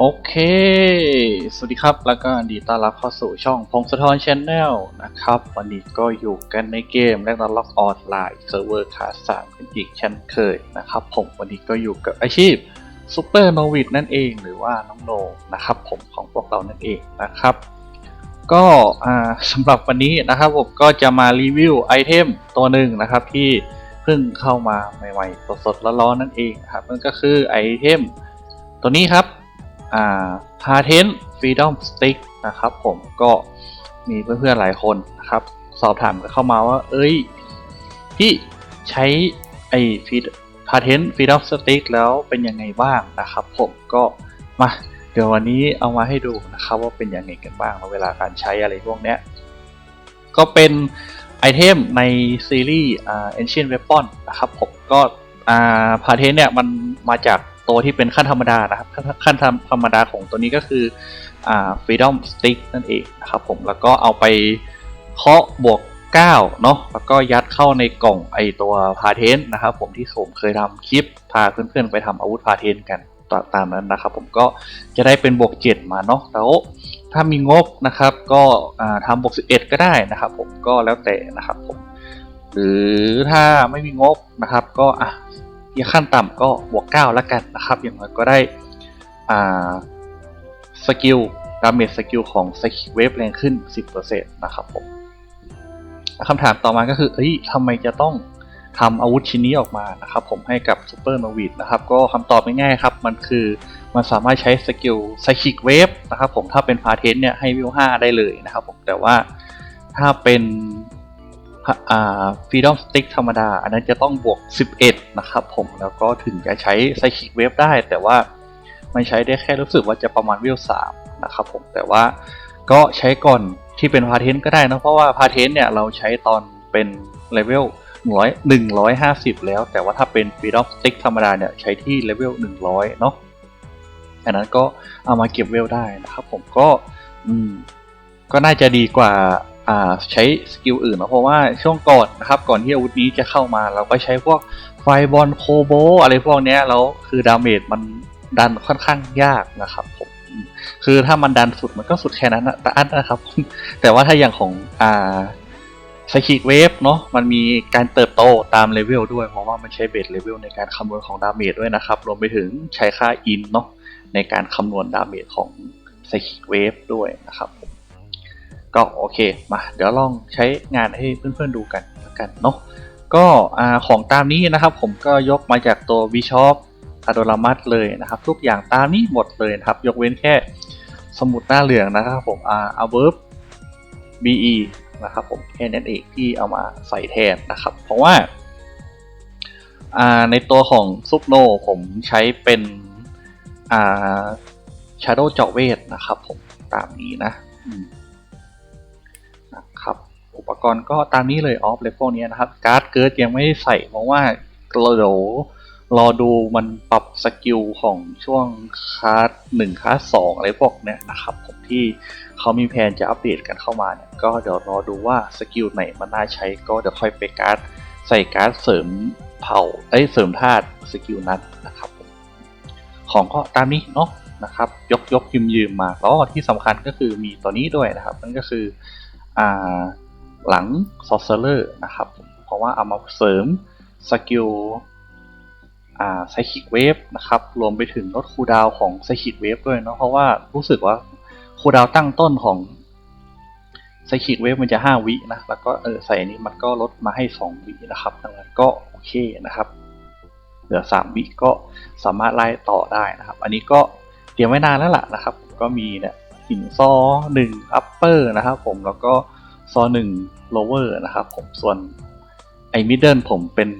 โอเค สวัสดีครับ แล้วก็ยินดีต้อนรับเข้าสู่ช่องพงศธรชแนลนะครับ วันนี้ก็อยู่กันในเกมแลกล็อกออนไลน์เซิร์ฟเวอร์คาสามกันอีกเช่นเคยนะครับ ผมวันนี้ก็อยู่กับอาชีพซูเปอร์โนวิดนั่นเองหรือว่าน้องโนนะครับผมของพวกเรานั่นเองนะครับ ก็สำหรับวันนี้นะครับผมก็จะมารีวิวไอเทมตัวหนึ่งนะครับที่ พิ่งเข้ามาใหม่ๆ สดๆร้อนๆนั่นเองครับนั่นก็คือไอเทมตัวนี้ครับอ่า Patent Freedom Stick นะครับผมก็มีเพื่อนๆหลายคนนะครับ สอบถามกันเข้ามาว่า เอ้ย พี่ใช้ไอ้ Patent Freedom Stick แล้วเป็นยังไงบ้างนะครับ ผมก็มาเดี๋ยววันนี้เอามาให้ดูนะครับว่าเป็นยังไงกันบ้างเวลาการใช้อะไรพวกเนี้ยก็เป็น ไอเทมในซีรีส์อ่า Ancient Weapon นะครับผมก็อ่า Patent เนี่ยมันมาจากตัวที่เป็นขั้นธรรมดานะครับขั้นขั้นธรรมดาของตัวนี้ก็คืออ่า Freedom Stick นั่นเองนะครับผมแล้วก็เอาไปเคาะบวก9เนาะแล้วก็ยัดเข้าในกล่องไอตัวพาเทนนะครับผมที่ผมเคยทำคลิปพาเพื่อนๆไปทำอาวุธพาเทนกันตตามนั้นนะครับผมก็จะได้เป็นบวก 7 มาเนาะแล้ว ถ้ามีงบนะครับ ก็ทำบวก11 ก็ได้นะครับ ผมก็แล้วแต่นะครับผมหรือถ้าไม่มีงบนะครับ ก็อะที่ขั้นต่ำก็บวก 9 แล้วกันนะครับ อย่างน้อยก็ได้อ่าสกิลดาเมจสกิลของสกิลเวฟแรงขึ้น 10%นะครับผมคำถามต่อมาก็คือเอ้ยทำไมจะต้องทำอาวุธชิ้นนี้ออกมานะครับ ผมให้กับซูเปอร์โนวิดนะครับ ก็คำตอบง่ายๆครับ มันคือ มันสามารถใช้สกิลไซคิกเวฟนะครับผมถ้าเป็นพาเทนเนี่ยให้วิว5ได้เลยนะครับผมแต่ว่าถ้าเป็นอ่า Freedom Stick ธรรมดา อันนั้นจะต้องบวก 11 นะครับผมแล้วก็ถึงจะใช้ Psychic Wave ได้ แต่ว่ามันใช้ได้แค่รู้สึกว่าจะประมาณวิว3นะครับผมแต่ว่าก็ใช้ก่อนที่เป็นพาเทนก็ได้นะเพราะว่าพาเทนเนี่ยเราใช้ตอนเป็นเลเวล150 แล้ว แต่ว่าถ้าเป็น Freedom Stick ธรรมดาเนี่ยใช้ที่เลเวล100 เนาะ อันนั้นก็เอามาเก็บเวลได้นะครับ ผมก็อืมก็น่าจะดีกว่า่าใช้สกิลอื่นนะเพราะว่าช่วงก่อนนะครับก่อนที่อาวุธนี้จะเข้ามา เราก็ใช้พวกไฟบอลโคโบอะไรพวกนี้แล้วคือดาเมจมันดันค่อนข้างยากนะครับผมคือถ้ามันดันสุดมันก็สุดแค่นั้นนะแต่อันนะครับ แต่ว่าถ้าอย่างของอ่าสกิกเวฟเนาะมันมีการเติบโตตามเลเวลด้วยเพราะว่ามันใช้เบสเลเวลในการคำนวณของดาเมจด้วยนะครับ รวมไปถึงใช้ค่าอินเนาะ ในการคำนวณดาเมจของสกิกเวฟด้วยนะครับก็โอเคมาเดี๋ยวลองใช้งานให้เพื่อนๆดูกันแล้วกันเนาะก็ของตามนี้นะครับผมก็ยกมาจากตัว v s h o p อะโดรามัสเลยนะครับ ทุกอย่างตามนี้หมดเลยนะครับ ยกเว้นแค่สมุดหน้าเหลืองนะครับผมอ่า a v e r b be นะครับผมแค่นั้นเองที่เอามาใส่แทนนะครับ เพราะว่าในตัวของซุปโนผมใช้เป็น อ่า Shadow เจาะเวทนะครับผมตามนี้นะอุปกรณ์ก็ตามนี้เลยออฟเลยพวกนี้นะครับ การ์ดเกิร์ดยังไม่ได้ใส่เพราะว่าเราเดี๋ยวรอดูมันปรับสกิลของช่วงคาร์ดหนึ่งคาร์ดสองอะไรพวกเนี้ยนะครับผมที่เขามีแผนจะอัปเดตกันเข้ามาเนี่ยก็เดี๋ยวรอดูว่าสกิลไหนมันน่าใช้ก็เดี๋ยวค่อยไปการ์ดใส่การ์ดเสริมเผ่าเอ้ยเสริมธาตุสกิลนั้นนะครับ ของก็ตามนี้เนาะนะครับยกยกยืมยืมมาแล้วที่สำคัญก็คือมีตัวนี้ด้วยนะครับนั่นก็คืออ่าหลัง Sorcerer นะครับเพราะว่าเอามาเสริมสกิลอ่าไซคิกเวฟนะครับรวมไปถึงลดคูดาวของไซคิกเวฟด้วยเนาะเพราะว่ารู้สึกว่าคูดาวตั้งต้นของไซคิกเวฟมันจะ 5 วินะแล้วก็เออใส่นี้มันก็ลดมาให้ 2 วินะครับดังนั้นก็โอเคนะครับ เหลือ 3 วิก็สามารถไล่ต่อได้นะครับ อันนี้ก็เตรียมไว้นานแล้วล่ะนะครับ ก็มีเนี่ยหินซอ1 upper นะครับผมแล้วก็ซอหนึ่งโลเวอร์นะครับผมส่วนไอ้มิดเดิลผมเป็น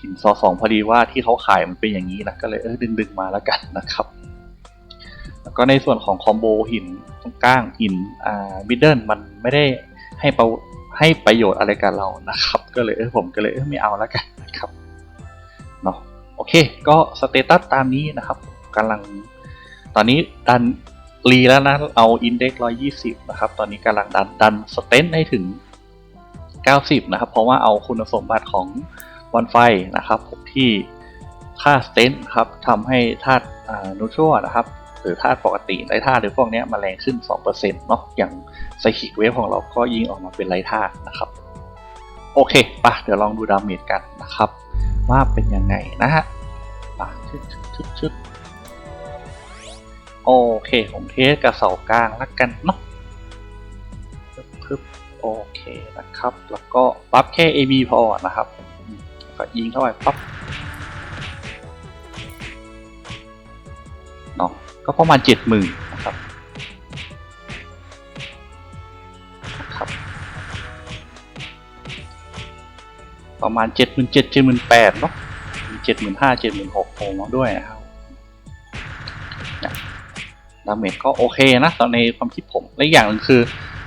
หินซอสองพอดีว่าที่เขาขายมันเป็นอย่างนี้นะก็เลยเออดึงดึงมาแล้วกันนะครับ แล้วก็ในส่วนของคอมโบหินตรงกลางหินอ่ามิดเดิลมันไม่ได้ให้ประให้ประโยชน์อะไรกับเรานะครับ ก็เลยเออผมก็เลยเออไม่เอาแล้วกันนะครับ อเค ก็สเตตัสตามนี้นะครับกำลัง ตอนนี้ดันรีแล้วนะ เอาอินเด็กซ์ร้อยยี่สิบนะครับ ตอนนี้กำลังดันดันสเตนให้ถึงเก้าสิบนะครับ เพราะว่าเอาคุณสมบัติของวันไฟนะครับที่ค่าสเตนครับทำให้ธาตุนูทรัลนะครับ หรือธาตุปกติไรธาตุหรือพวกนี้มาแรงขึ้น 2%เนาะอย่างไซคิกเวฟของเราก็ยิงออกมาเป็นไรธาตุนะครับ โอเคปะเดี๋ยวลองดูดาเมจกันนะครับ ว่าเป็นยังไงนะฮะปะชึดชึดชึดชึดโอเค ผมเทสกับเสากลางแล้วกันเนาะปึ๊บปึ๊บโอเคนะครับ แล้วก็ปั๊บแค่ AB พอนะครับ ก็ยิงเข้าไปปั๊บเนาะก็ประมาณเจ็ดหมื่นนะครับ ประมาณเจ็ดหมื่นเจ็ดเจ็ดหมื่นแปดเนาะเจ็ดหมื่นห้าเจ็ดหมื่นหกโผล่มาด้วยนะครับเนี่ยดาเมจก็โอเคนะตอนในความคิดผม และอย่างหนึ่งคือ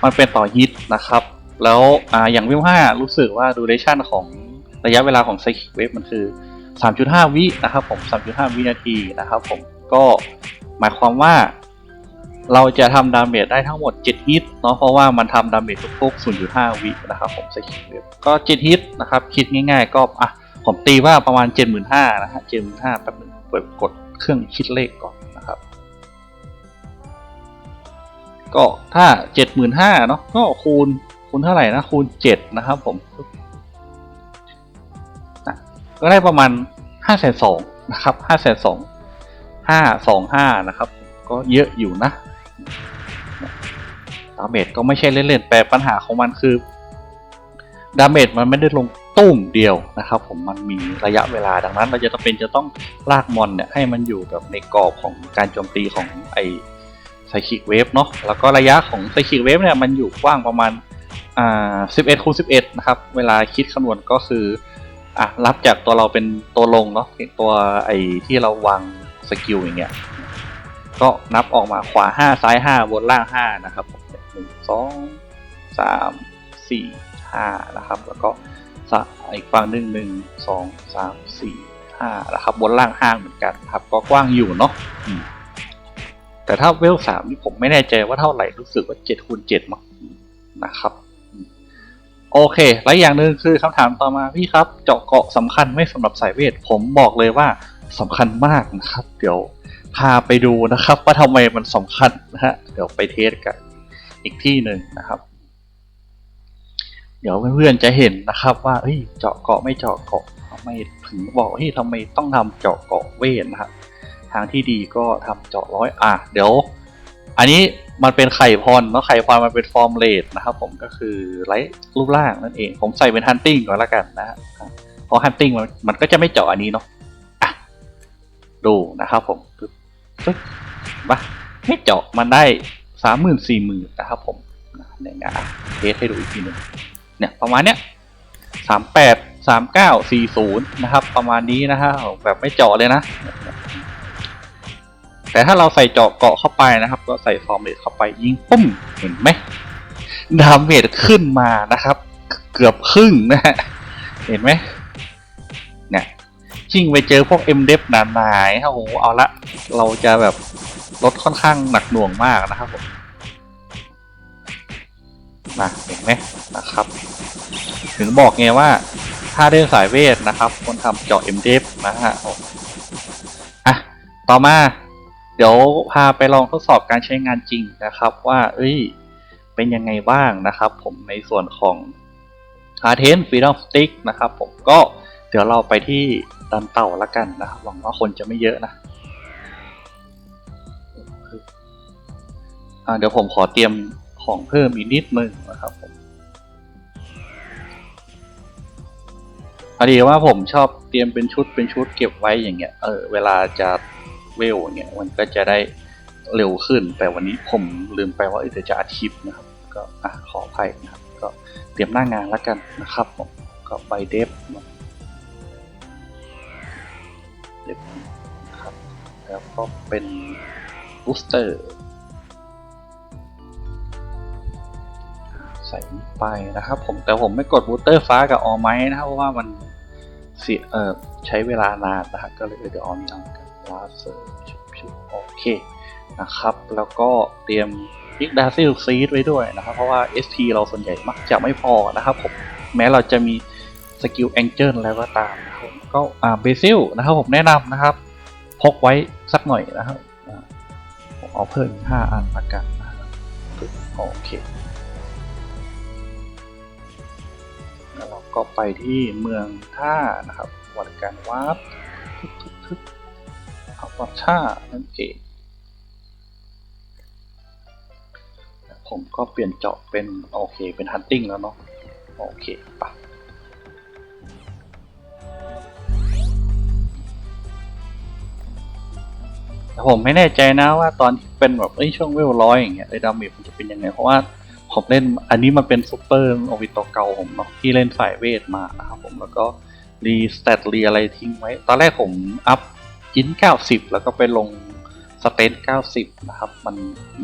มันเป็นต่อฮิตนะครับ แล้วออย่างวิวห้ารู้สึกว่าดูเรชั่นของระยะเวลาของไซคิเวฟมันคือ 3.5 วินะครับผม 3.5 วินาทีนะครับผมก็หมายความว่า เราจะทำดาเมจได้ทั้งหมด 7 ฮิตเนาะเพราะว่ามันทำดาเมจทุกๆ0.5 วินะครับผมใส่คิดเว็บก็ 7 ฮิตนะครับ คิดง่ายๆ ก็อะผมตีว่าประมาณ 75,000นะฮะ75,000แป๊บนึงเปิดกดเครื่องคิดเลขก่อนนะครับ ก็ถ้า 75,000เนาะก็คูณคูณเท่าไหร่นะ คูณ 7 นะครับผม ก็ได้ประมาณ 5,200นะครับ5,200 525 นะครับก็เยอะอยู่นะ ดาเมจก็ไม่ใช่เล่นๆแต่ปัญหาของมันคือดาเมจมันไม่ได้ลงตุ้มเดียวนะครับ ผมมันมีระยะเวลาดังนั้น เราจะต้องเป็นจะต้องลากมอนเนี่ยให้มันอยู่แบบในกรอบของการโจมตีของไอไซคิกเวฟเนาะแล้วก็ระยะของไซคิกเวฟเนี่ยมันอยู่กว้างประมาณอ่า11คูณ11 นะครับ เวลาคิดคำนวณก็คืออะรับจากตัวเราเป็นตัวลงเนาะตัวไอที่เราวางสกิลอย่างเงี้ย ก็นับออกมาขวาห้าซ้ายห้าบนล่างห้านะครับหนึ่งสองสามสี่ห้านะครับ แล้วก็อีกฝั่งหนึ่งหนึ่งสองสามสี่ห้านะครับบนล่างห้าเหมือนกันครับ ก็กว้างอยู่เนาะแต่ถ้าเวลสามนี่ผมไม่แน่ใจว่าเท่าไหร่รู้สึกว่าเจ็ดคูณเจ็ดมั้งนะครับ โอเค แล้วอย่างหนึ่งคือคำถามต่อมาพี่ครับ เจาะเกาะสำคัญไม่สำหรับสายเวท ผมบอกเลยว่าสำคัญมากนะครับ เดี๋ยว พาไปดูนะครับว่าทำไมมันสำคัญนะฮะเดี๋ยวไปเทสกันอีกที่หนึ่งนะครับ เดี๋ยวเพื่อนๆจะเห็นนะครับว่าเฮ้ยเจาะเกาะไม่เจาะเกาะทำไมถึงบอกเฮ้ยทำไมต้องทำเจาะเกาะเวทนะครับทางที่ดีก็ทำเจาะร้อยอะเดี๋ยว อันนี้มันเป็นไข่พรเนาะไข่พรมันเป็นฟอร์มเลดนะครับผมก็คือไร้รูปร่างนั่นเองผมใส่เป็นฮันติ้งก่อนละกันนะฮะเพราะฮันติ้งมันมันก็จะไม่เจาะอันนี้เนาะอะดูนะครับผม ปึ๊บมาไม่เจาะมันได้สามหมื่นสี่หมื่นนะครับผมเนี่ยอะเทสให้ดูอีกทีหนึ่งเนี่ยประมาณเนี้ยสามแปดสามเก้าสี่ศูนย์นะครับ ประมาณนี้นะฮะแบบไม่เจาะเลยนะ แต่ถ้าเราใส่เจาะเกาะเข้าไปนะครับ ก็ใส่ฟอร์มเลทเข้าไปยิงปุ้มเห็นไหมดาเมจขึ้นมานะครับ เกือบครึ่งนะฮะเห็นไหม ยิ่งไปเจอพวก m d e f หนาๆโอ้โหเอาละเราจะแบบลดค่อนข้างหนักหน่วงมากนะครับผมนะเห็นไหมนะครับ ถึงบอกไงว่าถ้าเล่นสายเวทนะครับควรทำเจาะ m d e f นะฮะอะต่อมาเดี๋ยวพาไปลองทดสอบการใช้งานจริงนะครับว่า เอ้ย เป็นยังไงบ้างนะครับ ผมในส่วนของ h a r t e n Freedom Stick นะครับ ผมก็ ดี๋ยวเราไปที่ดันเต่าละกันนะครับหวังว่าคนจะไม่เยอะนะอ่าเดี๋ยวผมขอเตรียมของเพิ่มอีกนิดนึงนะครับผมพอดีว่าผมชอบเตรียมเป็นชุดเป็นชุดเก็บไว้อย่างเงี้ย เออ เวลาจะเวลอย่างเงี้ย มันก็จะได้เร็วขึ้น แต่วันนี้ผมลืมไปว่าเออเดี๋ยวจะอัดคลิปนะครับ ก็อะขออภัยนะครับ ก็เตรียมหน้างานแล้วกันนะครับผม ก็ใบเดฟ เดฟนะครับ แล้วก็เป็นบูสเตอร์ ใส่ไปนะครับผม แต่ผมไม่กดบูสเตอร์ฟ้ากับออไม้นะครับเพราะว่ามันเสียเออใช้เวลานานนะครับก็เลยเดี๋ยวออมีเอากันลาเซอร์ชุบๆโอเคนะครับ แล้วก็เตรียมพิกดาซิลซีดไว้ด้วยนะครับ เพราะว่า SP เราส่วนใหญ่มักจะไม่พอนะครับผม แม้เราจะมีสกิลแองเจิลแล้วก็ตามนะครับผม ก็อ่าเบซิลนะครับผมแนะนำนะครับ พกไว้สักหน่อยนะครับผมเอาเพิ่มอีกห้าอันละกันนะครับโอเคแล้วเราก็ไปที่เมืองท่านะครับวัดการวาร์ปทึบทึบทึบเอาวัดท่านั่นเองผมก็เปลี่ยนเจาะเป็นโอเคเป็นฮันติ้งแล้วเนาะโอเคปะ แต่ผมไม่แน่ใจนะว่าตอนที่เป็นแบบเอ้ช่วงเวลร้อยอย่างเงี้ยไอ้ดาเมจมันจะเป็นยังไง เพราะว่าผมเล่นอันนี้มันเป็นซูเปอร์โอวิโตเก่าผมเนาะที่เล่นฝ่ายเวทมานะครับผมแล้วก็รีสเตตรีอะไรทิ้งไว้ ตอนแรกผมอัพจิน90 แล้วก็ไปลงสเตน90 นะครับ มัน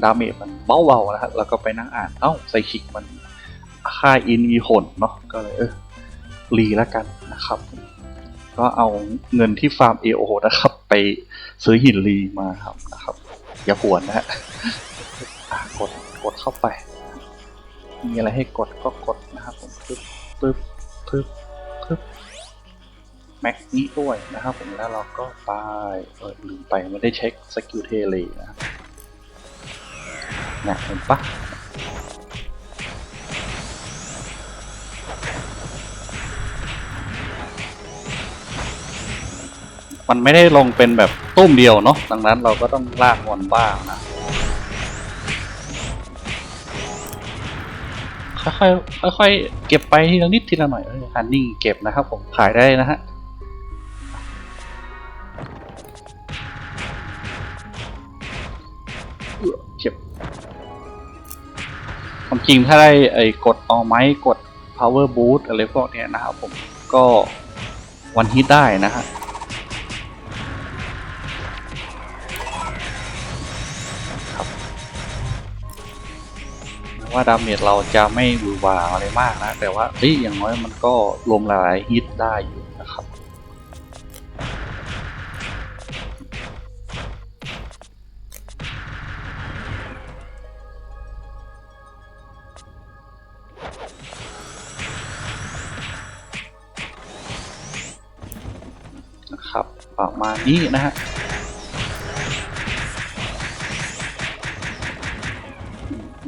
ดาเมจมันเบาๆนะครับแล้วก็ไปนั่งอ่านเอ้าไซคิกมันค่าอินมีผลเนาะก็เลยเออรีแล้วกันนะครับ ก็เอาเงินที่ฟาร์ม AO นะครับ ไปซื้อหินรีมาครับนะครับ อย่าหวนนะฮะกดกดเข้าไป มีอะไรให้กดก็กดนะครับผมปึ๊บปึ๊บปึ๊บปึ๊บแม็กนี้ด้วยนะครับผมแล้วเราก็ไปเออลืมไปไม่ได้เช็คสกิลเทเลนะครับนะเห็นปะ มันไม่ได้ลงเป็นแบบตุ้มเดียวเนาะดังนั้นเราก็ต้องลากวนบ้างนะค่อยๆค่อยๆเก็บไปทีละนิดทีละหน่อยฮันนิ่งเก็บนะครับผมขายได้นะฮะเก็บความจริงถ้าได้ไอ้กดออไม้กด power boost อะไรพวกเนี้ยนะครับผมก็วันฮิตได้นะฮะ ว่าดาเมจเราจะไม่หวือหวาอะไรมากนะ แต่ว่าเอ้ยอย่างน้อยมันก็รวมหลายฮิตได้อยู่นะครับนะครับประมาณนี้นะฮะ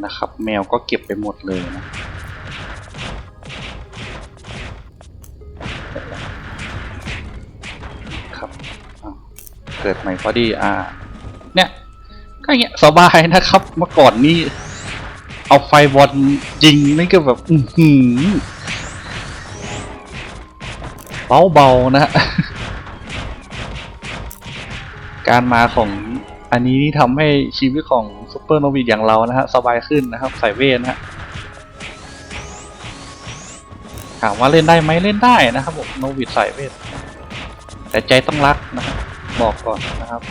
นะครับ แมวก็เก็บไปหมดเลยนะครับเกิดใหม่พอดี อ่า เนี่ย ก็อย่างเงี้ยสบายนะครับ เมื่อก่อนนี่เอาไฟบอลจริงนี่ก็แบบ อือหือเบาๆนะฮะการมาของ อันนี้นี่ทำให้ชีวิตของซูเปอร์โนวิดอย่างเรานะฮะสบายขึ้นนะครับ ใส่เวทนะฮะถามว่าเล่นได้ไหมเล่นได้นะครับผมโนวิดใส่เวทแต่ใจต้องรักนะครับบอกก่อนนะครับ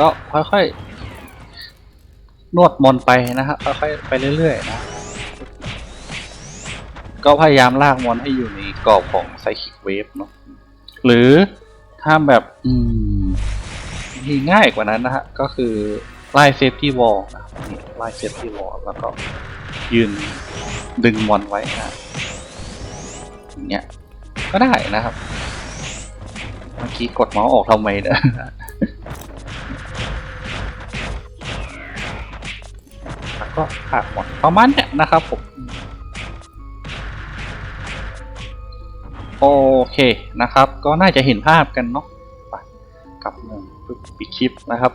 ก็ค่อยๆ นวดมนไปนะครับค่อยๆไปเรื่อยๆนะ ก็พยายามลากมอนให้อยู่ในกรอบของไซคิกเวฟเนาะหรือถ้าแบบอืมมีง่ายกว่านั้นนะฮะ ก็คือไล่เซฟตี้วอลนะนี่ไล่เซฟตี้วอลแล้วก็ยืนดึงมอนไว้นะอย่างเงี้ยก็ได้นะครับ เมื่อกี้กดเมาส์ออกทำไมเนี่ย แล้วก็ขาดหมดประมาณเนี้ยนะครับผมโอเคนะครับ ก็น่าจะเห็นภาพกันเนาะไปกลับมาปึ๊บปิดคลิปนะครับ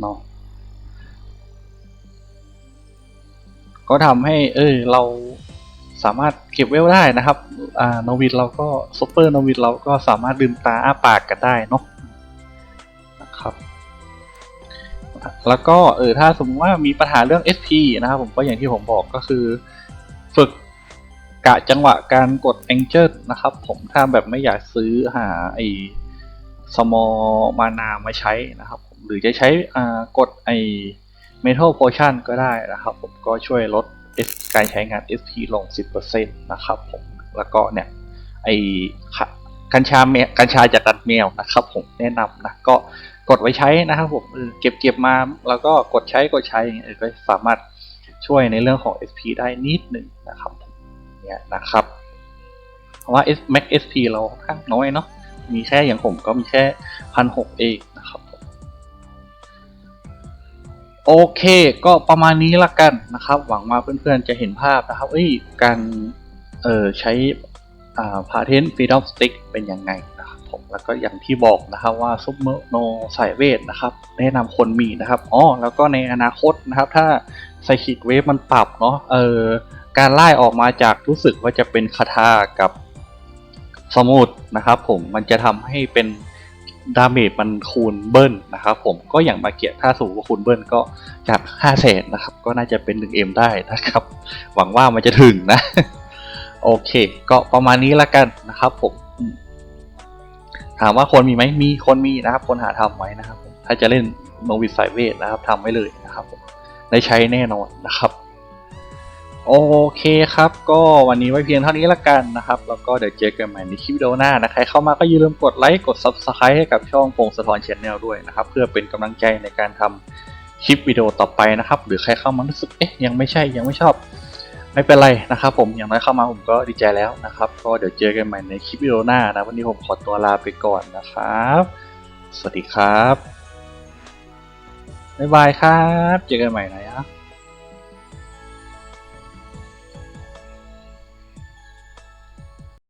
เนาะก็ทำให้เออเราสามารถเก็บเวลได้นะครับ อ่าโนวิดเราก็ซุปเปอร์โนวิดเราก็สามารถลืมตาอ้าปากกันได้เนาะ แล้วก็เออถ้าสมมติว่ามีปัญหาเรื่อง SP นะครับผมก็อย่างที่ผมบอกก็คือ ฝึกกะจังหวะการกด Angel นะครับ ผมถ้าแบบไม่อยากซื้อหาไอ้ small mana มาใช้นะครับผมหรือจะใช้อ่ากดไอ้ metal potion ก็ได้นะครับ ผมก็ช่วยลดการใช้งาน SP ลง 10%นะครับผมแล้วก็เนี่ยไอ้กัญชาเมกัญชาจากดัดแมวนะครับ ผมแนะนำนะก็ กดไว้ใช้นะครับผมเก็บเก็บมาแล้วก็กดใช้กดใช้อย่างเงี้ยก็สามารถช่วยในเรื่องของ SP ได้นิดหนึ่งนะครับเนี่ยนะครับเพราะว่า S Max SP เราค่อนข้างน้อยเนาะมีแค่อย่างผมก็มีแค่พันหกเองนะครับโอเค ก็ประมาณนี้ละกันนะครับ หวังว่าเพื่อนๆจะเห็นภาพนะครับเอ้ยการเอ่อใช้อ่าพาเทนฟรีดอมสติ๊กเป็นยังไง แล้วก็อย่างที่บอกนะครับว่าซุปเมอร์โนสายเวทนะครับแนะนำคนมีนะครับอ๋อแล้วก็ในอนาคตนะครับ ถ้าไซคิกเวฟมันปรับเนาะเออการไล่ออกมาจากรู้สึกว่าจะเป็นคาถากับสมุดนะครับ ผมมันจะทำให้เป็นดาเมจมันคูณเบิ้ลนะครับ ผมก็อย่างมาเกียถ้าสูงกว่าคูณเบิ้ลก็จาก5แสนนะครับ ก็น่าจะเป็น 1M ได้นะครับ หวังว่ามันจะถึงนะ โอเค ก็ประมาณนี้ละกันนะครับผม ถามว่าคนมีไหมมีคนมีนะครับ คนหาทำไว้นะครับผมถ้าจะเล่นโนวิสไซเวทนะครับทำไว้เลยนะครับผมได้ใช้แน่นอนนะครับโอเคครับ ก็วันนี้ไว้เพียงเท่านี้ละกันนะครับ แล้วก็เดี๋ยวเจอกันใหม่ในคลิปวิดีโอหน้านะใครเข้ามาก็อย่าลืมกดไลค์ กด Subscribe ให้กับช่องพงสะทอนชแนลด้วยนะครับ เพื่อเป็นกำลังใจในการทำคลิปวิดีโอต่อไปนะครับ หรือใครเข้ามารู้สึกเอ๊ะยังไม่ใช่ยังไม่ชอบ ไม่เป็นไรนะครับผมอย่างน้อยเข้ามาผมก็ดีใจแล้วนะครับ ก็เดี๋ยวเจอกันใหม่ในคลิปวิดีโอหน้านะ วันนี้ผมขอตัวลาไปก่อนนะครับ สวัสดีครับ บ๊ายบายครับ เจอกันใหม่นะครับ